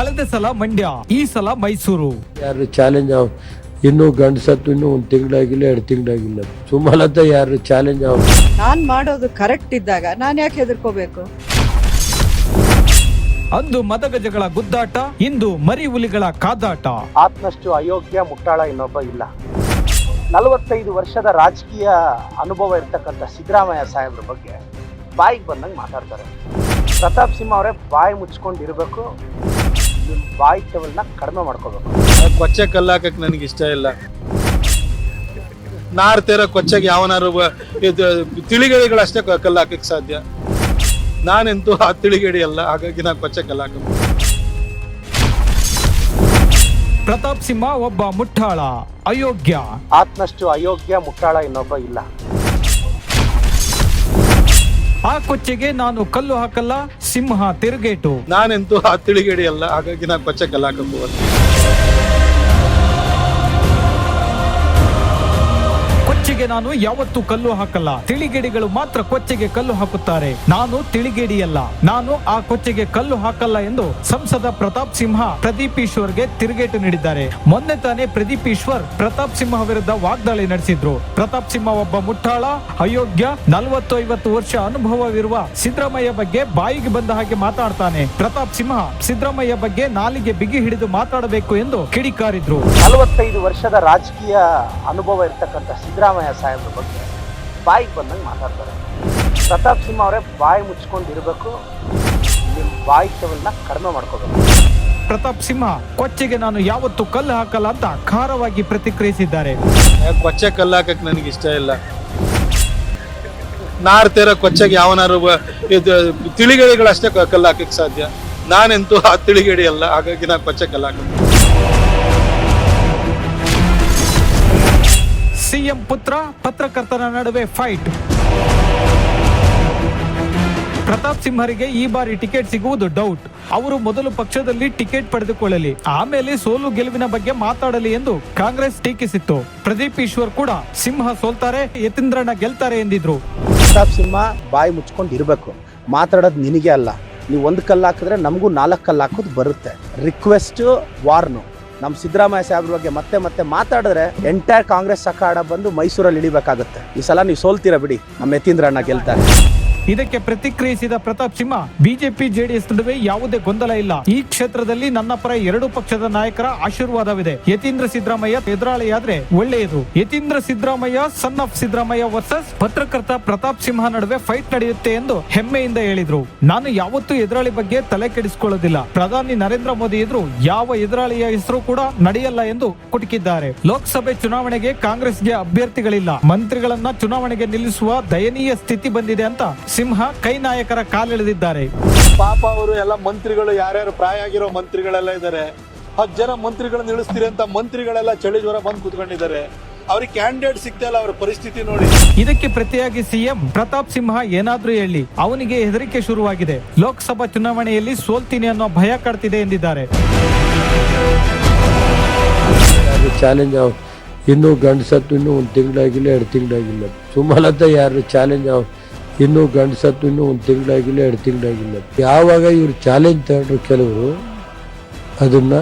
ಕಳೆದ ಸಲ ಮಂಡ್ಯ ಈ ಸಲ ಮೈಸೂರು. ಯಾರು ಚಾಲೆಂಜ್ ಇನ್ನು ಇನ್ನೂ ಗಂಡಸತ್ತು ಇನ್ನೂ ಒಂದು ತಿಂಗಳಾಗಿಲ್ಲ ಎರಡು ತಿಂಗಳಾಗಿಲ್ಲ. ಸುಮಲತಾ ಯಾರು ಚಾಲೆಂಜ್ ಆಗ ನಾನ್ ಮಾಡೋದು ಕರೆಕ್ಟ್ ಇದ್ದಾಗ ನಾನ್ ಯಾಕೆ ಹೆದರ್ಕೋಬೇಕು? ಅಂದು ಮದಗಜಗಳ ಗುದ್ದಾಟ ಇಂದು ಮರಿ ಹುಲಿಗಳ ಕಾದಾಟ. ಆತ್ಮಷ್ಟು ಅಯೋಗ್ಯ ಮುಟ್ಟಾಳ ಇನ್ನೊಬ್ಬ ಇಲ್ಲ. ನಲವತ್ತೈದು ವರ್ಷದ ರಾಜಕೀಯ ಅನುಭವ ಇರ್ತಕ್ಕಂಥ ಸಿದ್ದರಾಮಯ್ಯ ಸಾಹೇಬ್ರ ಬಗ್ಗೆ ಬಾಯಿಗೆ ಬಂದಂಗೆ ಮಾತಾಡ್ತಾರೆ. ಪ್ರತಾಪ್ ಸಿಂಹ ಅವರೇ ಬಾಯಿ ಮುಚ್ಕೊಂಡು ತೆವಲ್ನ ಕಡಿಮೆ ಮಾಡ್ಕೋಬೇಕು. ಕೊಚ್ಚೆ ಕಲ್ಲಾಕಕ್ಕೆ ನನಗೆ ಇಷ್ಟ ಇಲ್ಲ. ನಾರ್ತಿರೋ ಕೊಚ್ಚೆಗೆ ಯಾವನಾರು ಇದು ತಿಳಿಗೇಡಿಗಳಷ್ಟೇ ಕ- ಕಲ್ಲು ಹಾಕಕ್ಕೆ ಸಾಧ್ಯ. ನಾನೆಂತೂ ಆ ತಿಳಿಗೇಡಿ ಅಲ್ಲ ಹಾಗಾಗಿ ನಾನು ಕೊಚ್ಚೆ ಕಲ್ಲಾಕ ಪ್ರತಾಪ್ ಸಿಂಹ ಒಬ್ಬ ಮುಟ್ಟಾಳ ಅಯೋಗ್ಯ. ಆತ್ಮಷ್ಟು ಅಯೋಗ್ಯ ಮುಟ್ಟಾಳ ಇನ್ನೊಬ್ಬ ಇಲ್ಲ. ಆ ಕೊಚ್ಚೆಗೆ ನಾನು ಕಲ್ಲು ಹಾಕಲ್ಲ ಸಿಂಹ ತಿರುಗೇಟು. ನಾನೆಂತೂ ಆ ತಿಳಿಗೇಡಿ ಅಲ್ಲ ಹಾಗಾಗಿ ನಾನು ಕೊಚ್ಚೆ ಕಲ್ಲಾಕಕ್ಕೆ ಕೊಚ್ಚೆಗೆ ನಾನು ಯಾವತ್ತೂ ಕಲ್ಲು ಹಾಕಲ್ಲ. ತಿಳಿಗೇಡಿಗಳು ಮಾತ್ರ ಕೊಚ್ಚೆಗೆ ಕಲ್ಲು ಹಾಕುತ್ತಾರೆ. ನಾನು ತಿಳಿಗೇಡಿಯಲ್ಲ. ನಾನು ಆ ಕೊಚ್ಚೆಗೆ ಕಲ್ಲು ಹಾಕಲ್ಲ ಎಂದು ಸಂಸದ ಪ್ರತಾಪ್ ಸಿಂಹ ಪ್ರದೀಪ್ ಈಶ್ವರ್ಗೆ ತಿರುಗೇಟು ನೀಡಿದ್ದಾರೆ. ಮೊನ್ನೆ ತಾನೇ ಪ್ರದೀಪ್ ಈಶ್ವರ್ ಪ್ರತಾಪ್ ಸಿಂಹ ವಿರುದ್ಧ ವಾಗ್ದಾಳಿ ನಡೆಸಿದ್ರು. ಪ್ರತಾಪ್ ಸಿಂಹ ಒಬ್ಬ ಮುಟ್ಟಾಳ, ಅಯೋಗ್ಯ ನಲವತ್ತು ಐವತ್ತು ವರ್ಷ ಅನುಭವವಿರುವ ಸಿದ್ದರಾಮಯ್ಯ ಬಗ್ಗೆ ಬಾಯಿಗೆ ಬಂದ ಹಾಗೆ ಮಾತಾಡ್ತಾನೆ. ಪ್ರತಾಪ್ ಸಿಂಹ ಸಿದ್ದರಾಮಯ್ಯ ಬಗ್ಗೆ ನಾಲಿಗೆ ಬಿಗಿ ಹಿಡಿದು ಮಾತಾಡಬೇಕು ಎಂದು ಕಿಡಿಕಾರಿದ್ರು. ನಲವತ್ತೈದು ವರ್ಷದ ರಾಜಕೀಯ ಅನುಭವ ಇರತಕ್ಕಂತ ಸಿದ್ದರಾಮಯ್ಯ ಸಾಹೇಬ್ರ ಬಗ್ಗೆ ಬಾಯಿಗೆ ಬಂದಂಗೆ ಮಾತಾಡ್ತಾರೆ. ಪ್ರತಾಪ್ ಸಿಂಹ ಅವರೇ ಬಾಯಿ ಮುಚ್ಕೊಂಡು ಇರಬೇಕು ನಿಮ್ಮ ಬಾಯಿ ತೆವಲ್ನ ಕಡಿಮೆ ಮಾಡ್ಕೋಬೇಕು. ಪ್ರತಾಪ್ ಸಿಂಹ ಕೊಚ್ಚೆಗೆ ನಾನು ಯಾವತ್ತೂ ಕಲ್ಲು ಹಾಕಲ್ಲ ಅಂತ ಖಾರವಾಗಿ ಪ್ರತಿಕ್ರಿಯಿಸಿದ್ದಾರೆ. ಕೊಚ್ಚೆ ಕಲ್ಲು ಹಾಕಕ್ಕೆ ನನಗೆ ಇಷ್ಟ ಇಲ್ಲ. ನಾರ್ತಿರೋ ಕೊಚ್ಚೆಗೆ ಯಾವನಾರು ತಿಳಿಗಡೆಗಳಷ್ಟೇ ಇದು ತಿಳಿಗೇಡಿಗಳಷ್ಟೇ ಕ- ಕಲ್ಲು ಹಾಕಕ್ಕೆ ಸಾಧ್ಯ. ನಾನೆಂತೂ ಆ ತಿಳಿಗೇಡಿ ಅಲ್ಲ ಹಾಗಾಗಿ ನಾನು ಕೊಚ್ಚೆ ಕಲ್ಲಾಕ ಸಿಎಂ ಪುತ್ರ, ಪತ್ರಕರ್ತರ ನಡುವೆ ಫೈಟ್. ಪ್ರತಾಪ್ ಸಿಂಹರಿಗೆ ಈ ಬಾರಿ ಟಿಕೆಟ್ ಸಿಗುವುದು ಡೌಟ್ ಅವರು ಮೊದಲು ಪಕ್ಷದಲ್ಲಿ ಟಿಕೆಟ್ ಪಡೆದುಕೊಳ್ಳಲಿ, ಆಮೇಲೆ ಸೋಲು ಗೆಲುವಿನ ಬಗ್ಗೆ ಮಾತಾಡಲಿ ಎಂದು ಕಾಂಗ್ರೆಸ್ ಟೀಕಿಸಿತ್ತು. ಪ್ರದೀಪ್ ಈಶ್ವರ್ ಕೂಡ ಸಿಂಹ ಸೋಲ್ತಾರೆ ಯತೀಂದ್ರಣ್ಣ ಗೆಲ್ತಾರೆ ಎಂದಿದ್ರು. ಪ್ರತಾಪ್ ಸಿಂಹ ಬಾಯಿ ಮುಚ್ಕೊಂಡು ಇರಬೇಕು. ಮಾತಾಡೋದು ನಿನಗೆ ಅಲ್ಲ. ನೀವು ಒಂದು ಕಲ್ಲು ಹಾಕಿದ್ರೆ ನಮಗೂ ನಾಲ್ಕು ಕಲ್ಲು ಹಾಕೋದು ಬರುತ್ತೆ. ರಿಕ್ವೆಸ್ಟ್ ವಾರ್ನು ನಮ್ಮ ಸಿದ್ದರಾಮಯ್ಯ ಸಾಹೇಬ್ರ ಬಗ್ಗೆ ಮತ್ತೆ ಮತ್ತೆ ಮಾತಾಡಿದ್ರೆ ಎಂಟೈರ್ ಕಾಂಗ್ರೆಸ್ ಸಕಾಡ ಬಂದು ಮೈಸೂರಲ್ಲಿ ಇಳಿಬೇಕಾಗುತ್ತೆ. ಈ ಸಲ ನೀವು ಸೋಲ್ತೀರಾ ಬಿಡಿ? ನಮ್ಮ ಯತೀಂದ್ರ ಅಣ್ಣ ಗೆಲ್ತಾರೆ. ಇದಕ್ಕೆ ಪ್ರತಿಕ್ರಿಯಿಸಿದ ಪ್ರತಾಪ್ ಸಿಂಹ, ಬಿಜೆಪಿ ಜೆಡಿಎಸ್ ನಡುವೆ ಯಾವುದೇ ಗೊಂದಲ ಇಲ್ಲ. ಈ ಕ್ಷೇತ್ರದಲ್ಲಿ ನನ್ನ ಪರ ಎರಡು ಪಕ್ಷದ ನಾಯಕರ ಆಶೀರ್ವಾದವಿದೆ. ಯತೀಂದ್ರ ಸಿದ್ದರಾಮಯ್ಯ ಎದುರಾಳಿಯಾದ್ರೆ ಒಳ್ಳೆಯದು. Yathindra Siddaramaiah son of Siddaramaiah versus ಪತ್ರಕರ್ತ ಪ್ರತಾಪ್ ಸಿಂಹ ನಡುವೆ ಫೈಟ್ ನಡೆಯುತ್ತೆ ಎಂದು ಹೆಮ್ಮೆಯಿಂದ ಹೇಳಿದ್ರು. ನಾನು ಯಾವತ್ತೂ ಎದುರಾಳಿ ಬಗ್ಗೆ ತಲೆ ಕೆಡಿಸಿಕೊಳ್ಳೋದಿಲ್ಲ. ಪ್ರಧಾನಿ ನರೇಂದ್ರ ಮೋದಿ ಎದುರು ಯಾವ ಎದುರಾಳಿಯ ಹೆಸರು ಕೂಡ ನಡೆಯಲ್ಲ ಎಂದು ಕುಟುಕಿದ್ದಾರೆ. ಲೋಕಸಭೆ ಚುನಾವಣೆಗೆ ಕಾಂಗ್ರೆಸ್ಗೆ ಅಭ್ಯರ್ಥಿಗಳಿಲ್ಲ. ಮಂತ್ರಿಗಳನ್ನ ಚುನಾವಣೆಗೆ ನಿಲ್ಲಿಸುವ ದಯನೀಯ ಸ್ಥಿತಿ ಬಂದಿದೆ ಅಂತ ಸಿಂಹ ಕೈ ನಾಯಕರ ಕಾಲೆಳೆದಿದ್ದಾರೆ. ಪಾಪ ಅವರು ಎಲ್ಲ ಮಂತ್ರಿಗಳು ಯಾರ್ಯಾರು ಪ್ರಾಯ ಆಗಿರೋ ಮಂತ್ರಿಗಳೆಲ್ಲ ಇದ್ದಾರೆ. ಹತ್ತು ಜನ ಮಂತ್ರಿಗಳನ್ನ ಇಳಿಸ್ತೀರಿ ಅಂತ ಮಂತ್ರಿಗಳೆಲ್ಲ ಚಳಿ ಜ್ವರ ಬಂದು ಕೂತ್ಕೊಂಡಿದ್ದಾರೆ. ಅವ್ರಿಗೆ ಕ್ಯಾಂಡಿಡೇಟ್ ಸಿಗ್ತಾ ಇಲ್ಲ ಅವ್ರ ಪರಿಸ್ಥಿತಿ ನೋಡಿ. ಇದಕ್ಕೆ ಪ್ರತಿಯಾಗಿ ಸಿಎಂ ಪ್ರತಾಪ್ ಸಿಂಹ ಏನಾದ್ರೂ ಹೇಳಿ ಅವನಿಗೆ ಹೆದರಿಕೆ ಶುರುವಾಗಿದೆ. ಲೋಕಸಭಾ ಚುನಾವಣೆಯಲ್ಲಿ ಸೋಲ್ತೀನಿ ಅನ್ನೋ ಭಯ ಕಾಡ್ತಿದೆ ಎಂದಿದ್ದಾರೆ. ಯಾರು ಚಾಲೆಂಜ್ ಆವ್ ಇನ್ನೂ ಗಂಡಸತ್ತು ಇನ್ನೂ ಒಂದು ತಿಂಗಳಾಗಿಲ್ಲ ಎರಡು ತಿಂಗಳಾಗಿಲ್ಲ. ಸುಮಾರು ಯಾರು ಚಾಲೆಂಜ್ ಇನ್ನೂ ಗಂಡಸತ್ತು ಇನ್ನೂ ಒಂದು ತಿಂಗಳಾಗಿಲ್ಲ, ಎರಡು ತಿಂಗಳಾಗಿಲ್ಲ. ಯಾವಾಗ ಇವರು ಚಾಲೆಂಜ್ ತಗೊಂಡ್ರು ಕೆಲವರು, ಅದನ್ನು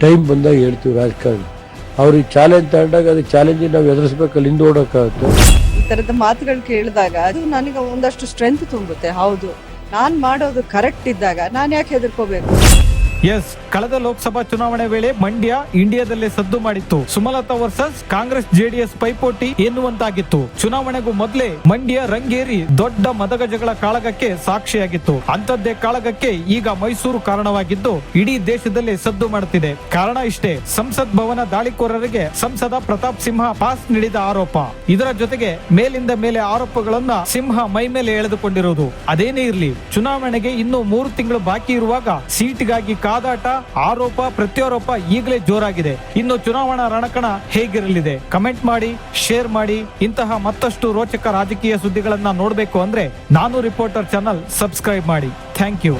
ಟೈಮ್ ಬಂದಾಗ ಹೇಳ್ತೀವಿ ರಾಜಕಾರಣ. ಅವ್ರಿಗೆ ಚಾಲೆಂಜ್ ತಗೊಂಡಾಗ ಅದು ಚಾಲೆಂಜ್ ನಾವು ಎದುರಿಸ್ಬೇಕು ಹಿಂದೆ ಓಡೋಕ್ಕಾಗುತ್ತೆ. ಈ ಥರದ ಮಾತುಗಳು ಕೇಳಿದಾಗ ಅದು ನನಗೆ ಒಂದಷ್ಟು ಸ್ಟ್ರೆಂತ್ ತುಂಬುತ್ತೆ, ಹೌದು. ನಾನು ಮಾಡೋದು ಕರೆಕ್ಟ್ ಇದ್ದಾಗ ನಾನು ಯಾಕೆ ಹೆದರ್ಕೋಬೇಕು? ಎಸ್, ಕಳೆದ ಲೋಕಸಭಾ ಚುನಾವಣೆ ವೇಳೆ ಮಂಡ್ಯ ಇಂಡಿಯಾದಲ್ಲೇ ಸದ್ದು ಮಾಡಿತ್ತು. ಸುಮಲತಾ ವರ್ಸಸ್ ಕಾಂಗ್ರೆಸ್ ಜೆಡಿಎಸ್ ಪೈಪೋಟಿ ಎನ್ನುವಂತಾಗಿತ್ತು. ಚುನಾವಣೆಗೂ ಮೊದಲೇ ಮಂಡ್ಯ ರಂಗೇರಿ ದೊಡ್ಡ ಮದಗಜಗಳ ಕಾಳಗಕ್ಕೆ ಸಾಕ್ಷಿಯಾಗಿತ್ತು. ಅಂತದ್ದೇ ಕಾಳಗಕ್ಕೆ ಈಗ ಮೈಸೂರು ಕಾರಣವಾಗಿದ್ದು ಇಡೀ ದೇಶದಲ್ಲೇ ಸದ್ದು ಮಾಡುತ್ತಿದೆ ಕಾರಣ ಇಷ್ಟೇ, ಸಂಸತ್ ಭವನ ದಾಳಿಕೋರರಿಗೆ ಸಂಸದ ಪ್ರತಾಪ್ ಸಿಂಹ ಪಾಸ್ ನೀಡಿದ ಆರೋಪ. ಇದರ ಜೊತೆಗೆ ಮೇಲಿಂದ ಮೇಲೆ ಆರೋಪಗಳನ್ನ ಸಿಂಹ ಮೈ ಮೇಲೆ ಎಳೆದುಕೊಂಡಿರುವುದು. ಅದೇನೇ ಇರಲಿ, ಚುನಾವಣೆಗೆ ಇನ್ನೂ ಮೂರು ತಿಂಗಳು ಬಾಕಿ ಇರುವಾಗ ಸೀಟ್ಗಾಗಿ ಕಾದಾಟ ಆರೋಪ, ಪ್ರತ್ಯಾರೋಪ ಈಗಲೇ ಜೋರಾಗಿದೆ. ಇನ್ನು ಚುನಾವಣಾ ರಣಕಣ ಹೇಗಿರಲಿದೆ? ಕಮೆಂಟ್ ಮಾಡಿ, ಶೇರ್ ಮಾಡಿ. ಇಂತಹ ಮತ್ತಷ್ಟು ರೋಚಕ ರಾಜಕೀಯ ಸುದ್ದಿಗಳನ್ನ ನೋಡಬೇಕು ಅಂದ್ರೆ ನಾನು ರಿಪೋರ್ಟರ್ ಚಾನಲ್ ಸಬ್ಸ್ಕ್ರೈಬ್ ಮಾಡಿ. Thank you.